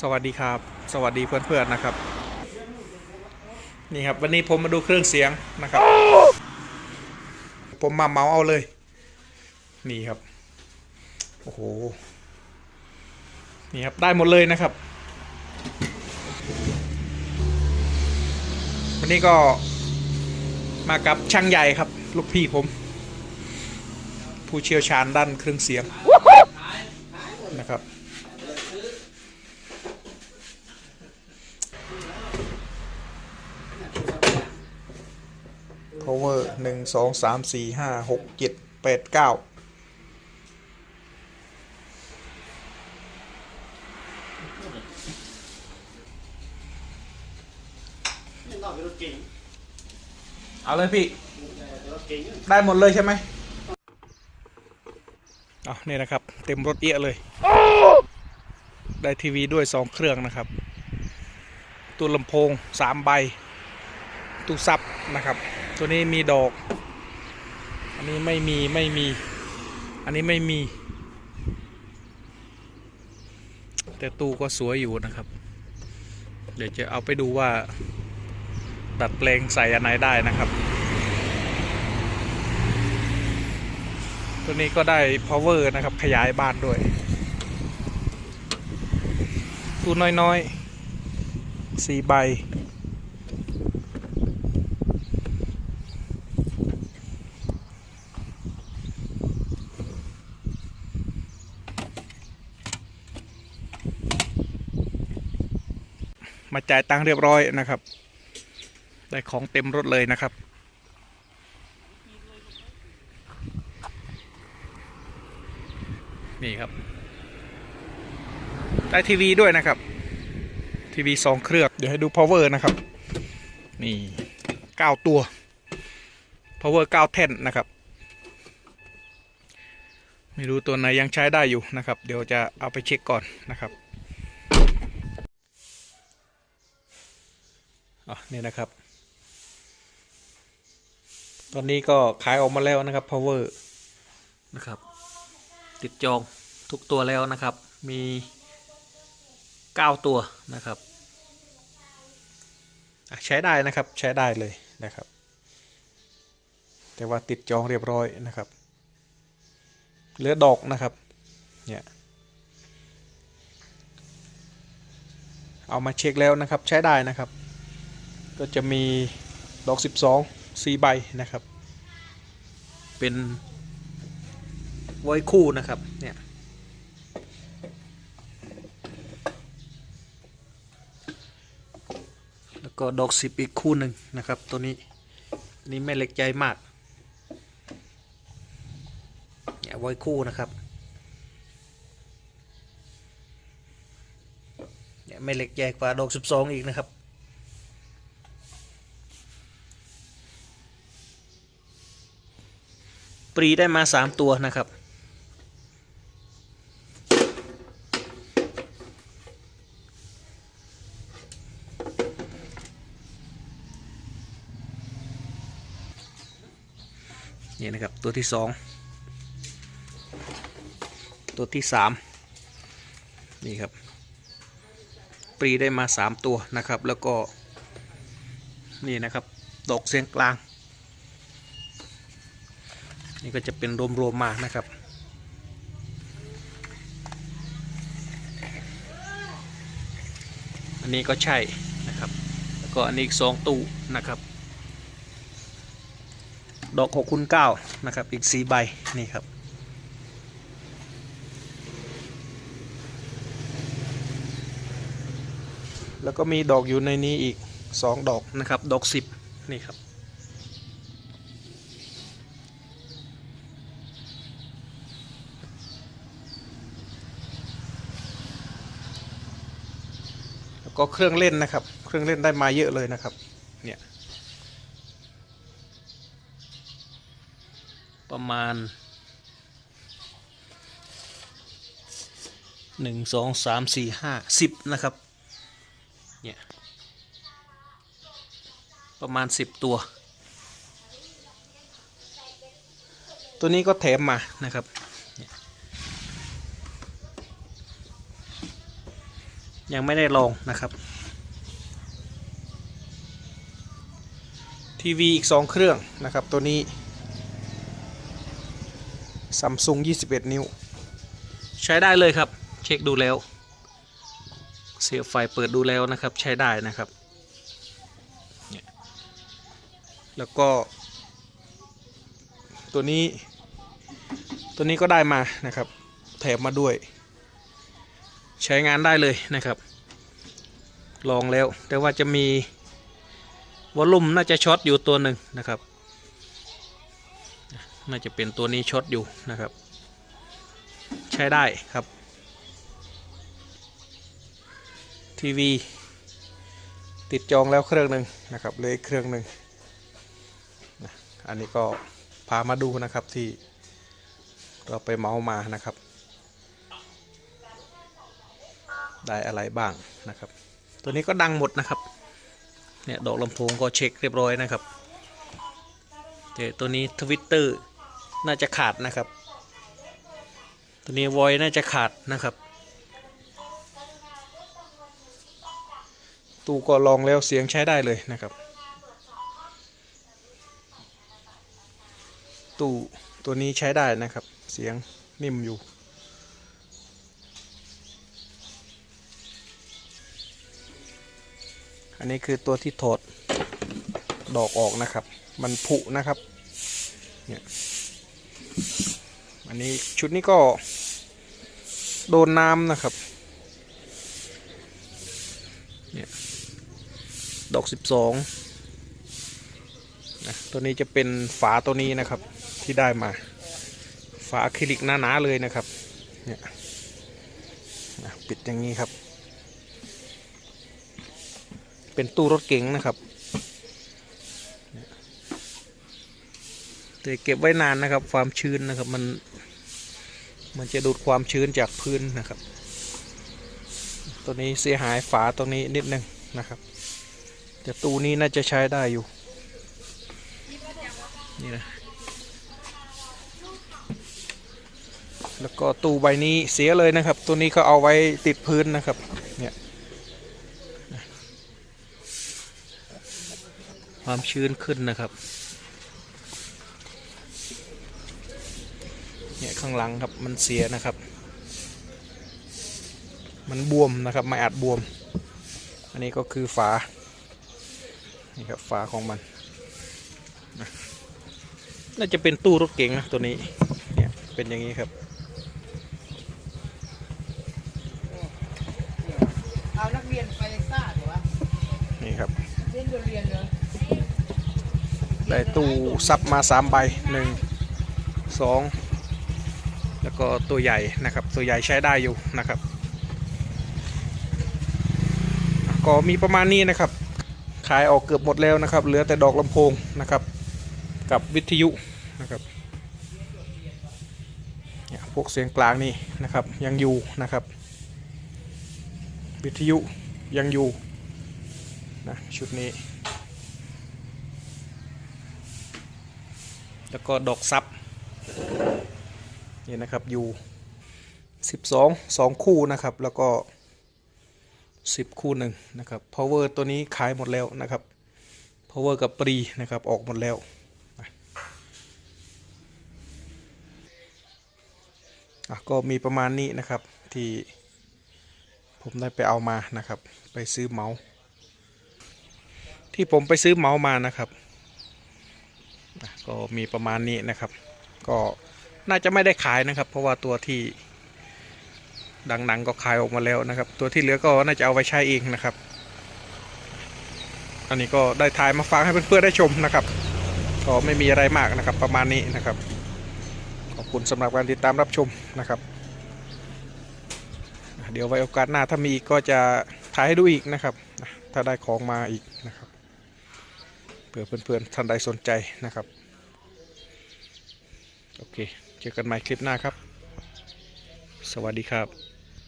สวัสดีครับ สวัสดีเพื่อนๆนะครับ นี่ครับวันนี้ผมมาดูเครื่องเสียงนะครับ ผมมาเมาเอาเลย นี่ครับ โอ้โห นี่ครับได้หมดเลยนะครับ วันนี้ก็มากับช่างใหญ่ครับ ลูกพี่ผม ผู้เชี่ยวชาญด้านเครื่องเสียงนะครับ power หนึ่งสองสามสี่ห้าหกเจ็ดแปดเก้านี่นอกเป็นรถเก๋งเอาเลยพี่รถเก๋งได้หมดเลยใช่ไหมเอานี่นะครับ เต็มรถเอียเลย ได้ทีวีด้วยสองเครื่องนะครับ ตัวลำโพงสามใบตู้ซับนะครับ ตัวนี้มีดอก อันนี้ไม่มีไม่มี อันนี้ไม่มี แต่ตู้ก็สวยอยู่นะครับ เดี๋ยวจะเอาไปดูว่า ดัดแปลงใส่อันไหนได้นะครับ ตัวนี้ก็ได้ power นะครับ ขยายบ้านด้วย ตู้น้อยๆสี่ใบ มาจ่ายตังค์เรียบร้อยนะครับ ได้ของเต็มรถเลยนะครับ นี่ครับ ได้ทีวีด้วยนะครับ ทีวีสองเครื่องเดี๋ยวให้ดู power นะครับ นี่เก้าตัว power เก้าแท่นนะครับไม่รู้ตัวไหนยังใช้ได้อยู่นะครับ เดี๋ยวจะเอาไปเช็คก่อนนะครับ อ๋อนี่นะครับ ตอนนี้ก็ขายออกมาแล้วนะครับ power นะครับ ติดจองทุกตัวแล้วนะครับ มี 9 ตัวนะครับอะใช้ได้นะครับใช้ได้เลยนะครับ แต่ว่าติดจองเรียบร้อยนะครับเหลือดอกนะครับเนี่ยเอามาเช็คแล้วนะครับใช้ได้นะครับ ก็จะมีดอก 12 4 ใบนะครับ เป็นไว้คู่นะครับเนี่ยแล้วก็ดอกสิบอีกคู่หนึ่งนะครับตัวนี้นนี้ไม่เล็กใจมากเนี่ยไว้คู่นะครับเนี่ยไม่เล็กใหญ่กว่าดอกสิบสองอีกนะครับ ปรีได้มาสามตัวนะครับ นี่นะครับ ตัวที่สองตัวที่สามนี่ครับ ปรีได้มาสามตัวนะครับ แล้วก็ นี่นะครับ ดอกเสียงกลาง นี่ก็จะเป็นรวมๆมานะครับอันนี้ก็ใช่นะครับ แล้วก็อันนี้อีกสองตู้นะครับ ดอก6คูณ9นะครับ อีก4ใบนี่ครับแล้วก็มีดอกอยู่ในนี้อีก 2 ดอกนะครับ ดอก 10 นี่ครับ ก็เครื่องเล่นนะครับ เครื่องเล่นได้มาเยอะเลยนะครับ เนี่ย ประมาณหนึ่งสองสามสี่ห้าสิบนะครับ เนี่ย ประมาณสิบตัว ตัวนี้ก็แถมมานะครับเนี่ ยังไม่ได้ลองนะครับ ทีวีอีก 2 เครื่องนะครับ ตัวนี้ซัมซุง21 นิ้ว ใช้ได้เลยครับ เช็คดูแล้ว เสียบไฟเปิดดูแล้วนะครับ ใช้ได้นะครับเนี่ยแล้วก็ ตัวนี้ ตัวนี้ก็ได้มานะครับ แถมมาด้วย ใช้งานได้เลยนะครับ ลองแล้วแต่ว่าจะมีวอลลุ่มน่าจะช็อตอยู่ตัวหนึ่งนะครับ น่าจะเป็นตัวนี้ช็อตอยู่นะครับ ใช้ได้ครับ ทีวี ติดจองแล้วเครื่องหนึ่งนะครับเลยเครื่องหนึ่งอันนี้ก็พามาดูนะครับที่เราไปเมาส์มานะครับ ได้อะไรบ้างนะครับ ตัวนี้ก็ดังหมดนะครับ เนี่ยดอกลำโพงก็เช็คเรียบร้อยนะครับแต่ตัวนี้ทวิตเตอร์น่าจะขาดนะครับ ตัวนี้วอยน่าจะขาดนะครับ ตู้ก็ลองแล้วเสียงใช้ได้เลยนะครับ ตู้ตัวนี้ใช้ได้นะครับ เสียงนิ่มอยู่ นนี้คือตัวที่ถอดดอกออกนะครับ มันผุนะครับเนี่ยอันนี้ชุดนี้ก็โดนน้ำนะครับเนี่ยดอก 12นะตัวนี้จะเป็นฝาตัวนี้นะครับที่ได้มา ฝาอะคริลิกหนาๆเลยนะครับเนี่ยนะปิดอย่างนี้ครับ เป็นตู้รถเก๋งนะครับแต่เก็บไว้นานนะครับ ความชื้นนะครับมัน มันจะดูดความชื้นจากพื้นนะครับ ตัวนี้เสียหายฝาตรงนี้นิดนึงนะครับ แต่ตู้นี้น่าจะใช้ได้อยู่ นี่นะแล้วก็ตู้ใบนี้เสียเลยนะครับ ตัวนี้ก็เอาไว้ติดพื้นนะครับ เนี่ย ความชื้นขึ้นนะครับ เนี่ยข้างหลังครับมันเสียนะครับ มันบวมนะครับไม่อาจบวม อันนี้ก็คือฝา นี่ครับฝาของมันนะน่าจะเป็นตู้รถเก๋งนะตัวนี้ เนี่ยเป็นอย่างนี้ครับเอานักเรียนไปซ่าเหรอวะนี่ครับเรียนเรียนเลย ได้ตู้ซับมาสามใบหนึ่งสองแล้วก็ตัวใหญ่นะครับ ตัวใหญ่ใช้ได้อยู่นะครับ ก็มีประมาณนี้นะครับ ขายออกเกือบหมดแล้วนะครับ เหลือแต่ดอกลำโพงนะครับ กับวิทยุนะครับพวกเสียงกลางนี่นะครับ ยังอยู่นะครับ วิทยุยังอยู่นะชุดนี้ แล้วก็ดอกซับนี่นะครับอยู่12 2 คู่นะครับ แล้วก็ 10 คู่หนึ่งนะครับ power ตัวนี้ขายหมดแล้วนะครับ power กับปรีนะครับออกหมดแล้วก็มีประมาณนี้นะครับที่ผมได้ไปเอามานะครับ ไปซื้อเมาส์ที่ผมไปซื้อเมาส์มานะครับ ก็มีประมาณนี้นะครับ ก็น่าจะไม่ได้ขายนะครับ เพราะว่าตัวที่ดังๆก็ขายออกมาแล้วนะครับ ตัวที่เหลือก็น่าจะเอาไว้ใช้เองนะครับ อันนี้ก็ได้ถ่ายมาฝากให้เพื่อนๆได้ชมนะครับ ก็ไม่มีอะไรมากนะครับ ประมาณนี้นะครับ ขอบคุณสำหรับการติดตามรับชมนะครับ เดี๋ยวไว้โอกาสหน้าถ้ามีอีกก็จะถ่ายให้ดูอีกนะครับ ถ้าได้ของมาอีกนะครับ ผื่อเพื่อนๆท่านใดสนใจนะครับ โอเค เจอกันใหม่คลิปหน้าครับ สวัสดีครับ